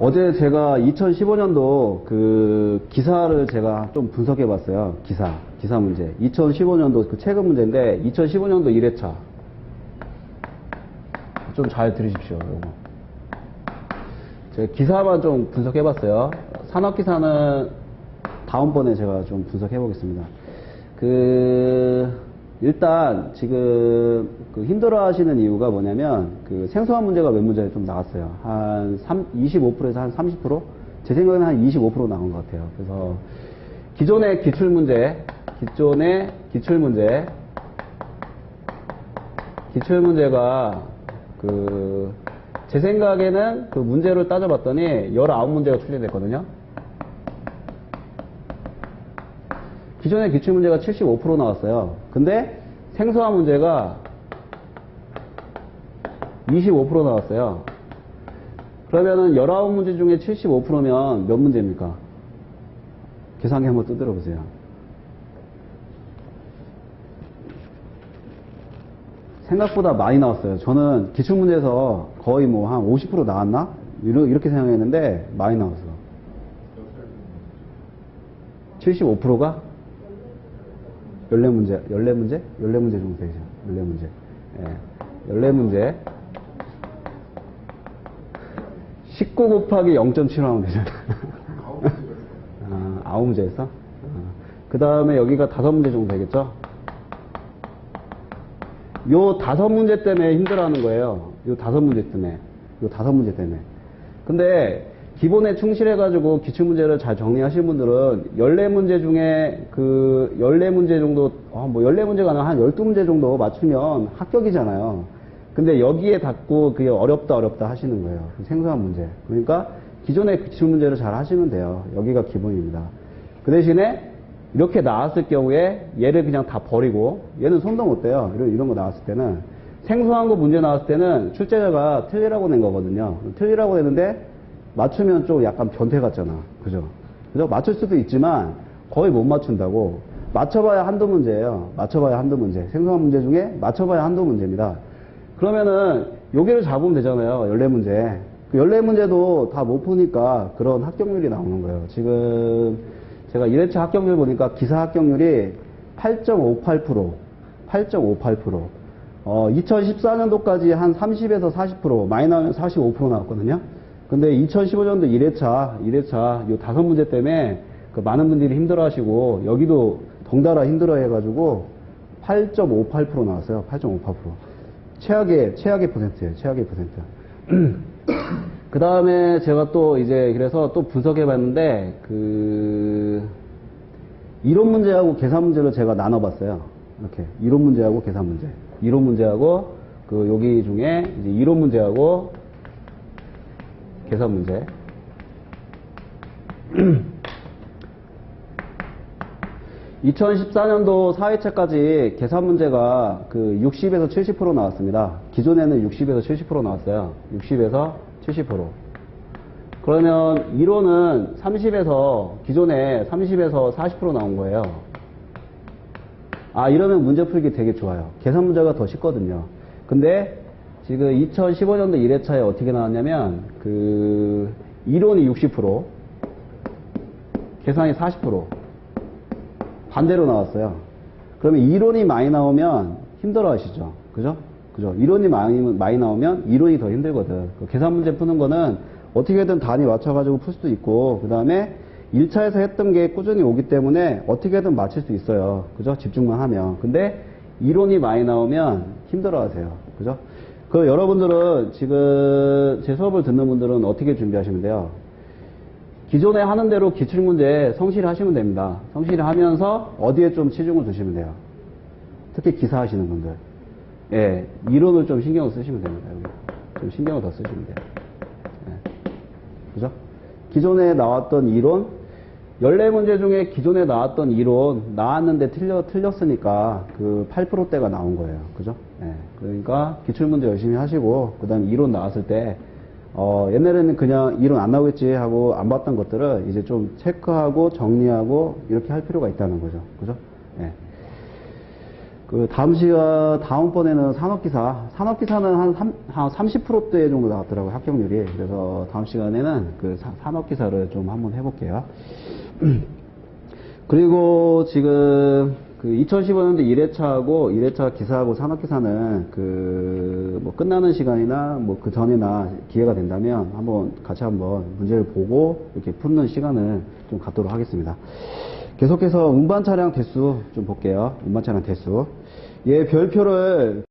어제 제가 2015년도 그 기사를 제가 좀 분석해 봤어요. 기사, 기사 문제. 2015년도 그 최근 문제인데 2015년도 1회차. 좀 잘 들으십시오. 요거. 제가 기사만 좀 분석해 봤어요. 산업 기사는 다음번에 제가 좀 분석해 보겠습니다. 그 일단 지금 그 힘들어 하시는 이유가 뭐냐면 그 생소한 문제가 몇 문제 좀 나왔어요. 한 3, 25%에서 한 30%? 제 생각에는 한 25% 나온 것 같아요. 그래서 기존의 기출 문제, 기존의 기출 문제, 기출 문제가 그 제 생각에는 그 문제를 따져봤더니 19문제가 출제됐거든요. 기존의 기출 문제가 75% 나왔어요. 근데 생소한 문제가 25% 나왔어요. 그러면은 19문제 중에 75%면 몇 문제입니까? 계산기 한번 두드려 보세요. 생각보다 많이 나왔어요. 저는 기출문제에서 거의 뭐 한 50% 나왔나? 이렇게 생각했는데 많이 나왔어. 75%가 14문제, 14문제? 14문제 정도 되죠. 14문제. 예. 14문제. 19 곱하기 0.7 하면 되잖아. 아, 9문제였어? 그 다음에 여기가 5문제 정도 되겠죠? 요 다섯 문제 때문에 힘들어하는 거예요. 요 다섯 문제 때문에. 요 다섯 문제 때문에. 근데 기본에 충실해가지고 기출문제를 잘 정리하시는 분들은 14문제 중에 그 14문제 정도, 아, 뭐 14문제가 아니라 한 12문제 정도 맞추면 합격이잖아요. 근데 여기에 닿고 그게 어렵다 어렵다 하시는 거예요. 그 생소한 문제. 그러니까 기존의 기출문제를 잘 하시면 돼요. 여기가 기본입니다. 그 대신에 이렇게 나왔을 경우에 얘를 그냥 다 버리고 얘는 손도 못 대요. 이런, 이런 거 나왔을 때는 생소한 거 문제 나왔을 때는 출제자가 틀리라고 낸 거거든요. 틀리라고 냈는데 맞추면 좀 약간 변태 같잖아. 그죠? 그죠? 맞출 수도 있지만 거의 못 맞춘다고. 맞춰봐야 한두 문제예요. 맞춰봐야 한두 문제. 생소한 문제 중에 맞춰봐야 한두 문제입니다. 그러면은 여기를 잡으면 되잖아요. 14문제. 그 14문제도 다 못 푸니까 그런 합격률이 나오는 거예요. 지금 제가 1회차 합격률 보니까 기사 합격률이 8.58%, 8.58%. 어, 2014년도까지 한 30에서 40%, 많이 나오면 45% 나왔거든요. 근데 2015년도 1회차, 1회차 요 다섯 문제 때문에 그 많은 분들이 힘들어 하시고 여기도 덩달아 힘들어 해가지고 8.58% 나왔어요. 8.58%. 최악의, 최악의 퍼센트예요. 최악의 퍼센트. 그 다음에 제가 또 이제 그래서 또 분석해 봤는데 그 이론 문제하고 계산 문제를 제가 나눠 봤어요. 이렇게 이론 문제하고 계산 문제. 이론 문제하고 그 여기 중에 이제 이론 문제하고 계산 문제. (2014년도) 4회차까지 계산 문제가 그 60에서 70% 나왔습니다. 기존에는 60에서 70% 나왔어요. 60에서 70%. 그러면 이론은 30에서 기존에 30에서 40% 나온 거예요. 아 이러면 문제 풀기 되게 좋아요. 계산 문제가 더 쉽거든요. 근데 지금 2015년도 1회차에 어떻게 나왔냐면 그 이론이 60% 계산이 40% 반대로 나왔어요. 그러면 이론이 많이 나오면 힘들어 하시죠. 그죠? 그죠? 이론이 많이, 많이 나오면 이론이 더 힘들거든. 그 계산 문제 푸는 거는 어떻게든 단위 맞춰가지고 풀 수도 있고, 그 다음에 1차에서 했던 게 꾸준히 오기 때문에 어떻게든 맞출 수 있어요. 그죠? 집중만 하면. 근데 이론이 많이 나오면 힘들어 하세요. 그죠? 그 여러분들은 지금 제 수업을 듣는 분들은 어떻게 준비하시면 돼요? 기존에 하는 대로 기출문제 성실히 하시면 됩니다. 성실히 하면서 어디에 좀 치중을 두시면 돼요. 특히 기사 하시는 분들. 예, 이론을 좀 신경을 쓰시면 됩니다. 여기. 좀 신경을 더 쓰시면 돼요. 예. 그죠? 기존에 나왔던 이론, 14문제 중에 기존에 나왔던 이론, 나왔는데 틀려, 틀렸으니까 그 8%대가 나온 거예요. 그죠? 예. 그러니까 기출문제 열심히 하시고, 그 다음에 이론 나왔을 때, 어, 옛날에는 그냥 이론 안 나오겠지 하고 안 봤던 것들을 이제 좀 체크하고 정리하고 이렇게 할 필요가 있다는 거죠. 그죠? 예. 그 다음 시간 다음번에는 산업기사 산업기사는 한, 3, 한 30%대 정도 나왔더라고요 합격률이 그래서 다음 시간에는 그 사- 산업기사를 좀 한번 해볼게요 그리고 지금 그 2015년도 1회차하고 1회차 기사하고 산업기사는 그 뭐 끝나는 시간이나 뭐 그 전이나 기회가 된다면 한번 같이 한번 문제를 보고 이렇게 푸는 시간을 좀 갖도록 하겠습니다. 계속해서 운반 차량 대수 좀 볼게요. 운반 차량 대수. 얘 별표를